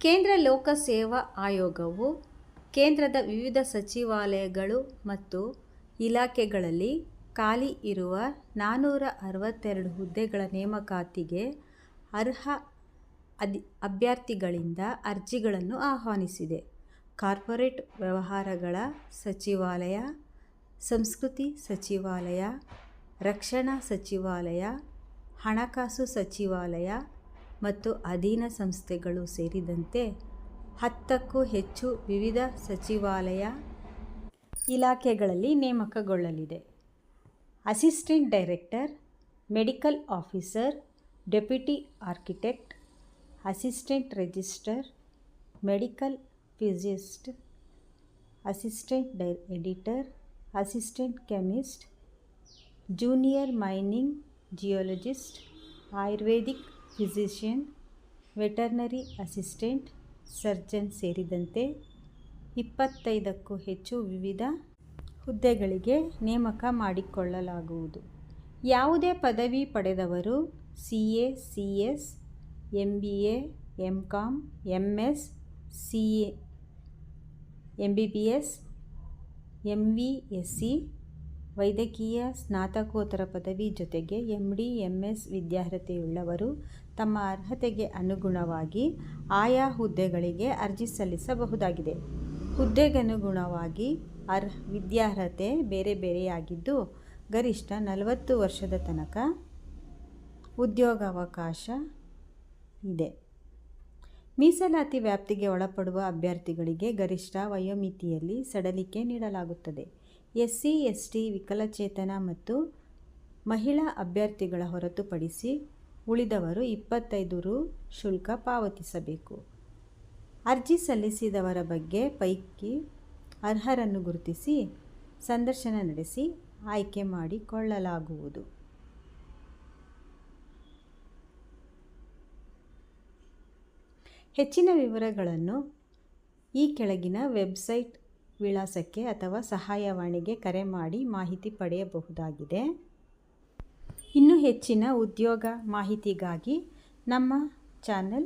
ಕೇಂದ್ರ ಲೋಕ ಸೇವಾ ಆಯೋಗವು ಕೇಂದ್ರದ ವಿವಿಧ ಸಚಿವಾಲಯಗಳು ಮತ್ತು ಇಲಾಖೆಗಳಲ್ಲಿ ಖಾಲಿ ಇರುವ ನಾನ್ನೂರ ಅರವತ್ತೆರಡು ಹುದ್ದೆಗಳ ನೇಮಕಾತಿಗೆ ಅರ್ಹ ಅದಿ ಅಭ್ಯರ್ಥಿಗಳಿಂದ ಅರ್ಜಿಗಳನ್ನು ಆಹ್ವಾನಿಸಿದೆ. ಕಾರ್ಪೊರೇಟ್ ವ್ಯವಹಾರಗಳ ಸಚಿವಾಲಯ, ಸಂಸ್ಕೃತಿ ಸಚಿವಾಲಯ, ರಕ್ಷಣಾ ಸಚಿವಾಲಯ, ಹಣಕಾಸು ಸಚಿವಾಲಯ ಮತ್ತು ಅಧೀನ ಸಂಸ್ಥೆಗಳು ಸೇರಿದಂತೆ ಹತ್ತಕ್ಕೂ ಹೆಚ್ಚು ವಿವಿಧ ಸಚಿವಾಲಯ, ಇಲಾಖೆಗಳಲ್ಲಿ ನೇಮಕಗೊಳ್ಳಲಿದೆ. Assistant director, medical officer, deputy architect, assistant register medical physicist assistant dye editor, assistant chemist, junior mining geologist ayurvedic physician, veterinary assistant surgeon ಸೇರಿದಂತೆ ಇಪ್ಪತ್ತೈದಕ್ಕೂ ಹೆಚ್ಚು ವಿವಿಧ ಹುದ್ದೆಗಳಿಗೆ ನೇಮಕ ಮಾಡಿಕೊಳ್ಳಲಾಗುವುದು. ಯಾವುದೇ ಪದವಿ ಪಡೆದವರು C A C S M B M com M S C M B B S M V S MVSc, ವೈದ್ಯಕೀಯ ಸ್ನಾತಕೋತ್ತರ ಪದವಿ ಜೊತೆಗೆ ಎಂ ಡಿ ಎಂ ಎಸ್ ವಿದ್ಯಾರ್ಹತೆಯುಳ್ಳವರು ತಮ್ಮ ಅರ್ಹತೆಗೆ ಅನುಗುಣವಾಗಿ ಆಯಾ ಹುದ್ದೆಗಳಿಗೆ ಅರ್ಜಿ ಸಲ್ಲಿಸಬಹುದಾಗಿದೆ. ಹುದ್ದೆಗನುಗುಣವಾಗಿ ಅರ್ಹ ವಿದ್ಯಾರ್ಹತೆ ಬೇರೆ ಬೇರೆಯಾಗಿದ್ದು, ಗರಿಷ್ಠ ನಲವತ್ತು ವರ್ಷದ ತನಕ ಉದ್ಯೋಗಾವಕಾಶ ಇದೆ. ಮೀಸಲಾತಿ ವ್ಯಾಪ್ತಿಗೆ ಒಳಪಡುವ ಅಭ್ಯರ್ಥಿಗಳಿಗೆ ಗರಿಷ್ಠ ವಯೋಮಿತಿಯಲ್ಲಿ ಸಡಲಿಕೆ ನೀಡಲಾಗುತ್ತದೆ. ಎಸ್ಸಿ, ಎಸ್ಟಿ, ವಿಕಲಚೇತನ ಮತ್ತು ಮಹಿಳಾ ಅಭ್ಯರ್ಥಿಗಳ ಹೊರತುಪಡಿಸಿ ಉಳಿದವರು ಇಪ್ಪತ್ತೈದು ರು ಶುಲ್ಕ ಪಾವತಿಸಬೇಕು. ಅರ್ಜಿ ಸಲ್ಲಿಸಿದವರ ಬಗ್ಗೆ ಪೈಕಿ ಅರ್ಹರನ್ನು ಗುರುತಿಸಿ ಸಂದರ್ಶನ ನಡೆಸಿ ಆಯ್ಕೆ ಮಾಡಿಕೊಳ್ಳಲಾಗುವುದು. ಹೆಚ್ಚಿನ ವಿವರಗಳನ್ನು ಈ ಕೆಳಗಿನ ವೆಬ್ಸೈಟ್ ವಿಳಾಸಕ್ಕೆ ಅಥವಾ ಸಹಾಯವಾಣಿಗೆ ಕರೆ ಮಾಡಿ ಮಾಹಿತಿ ಪಡೆಯಬಹುದಾಗಿದೆ. ಇನ್ನೂ ಹೆಚ್ಚಿನ ಉದ್ಯೋಗ ಮಾಹಿತಿಗಾಗಿ ನಮ್ಮ ಚಾನೆಲ್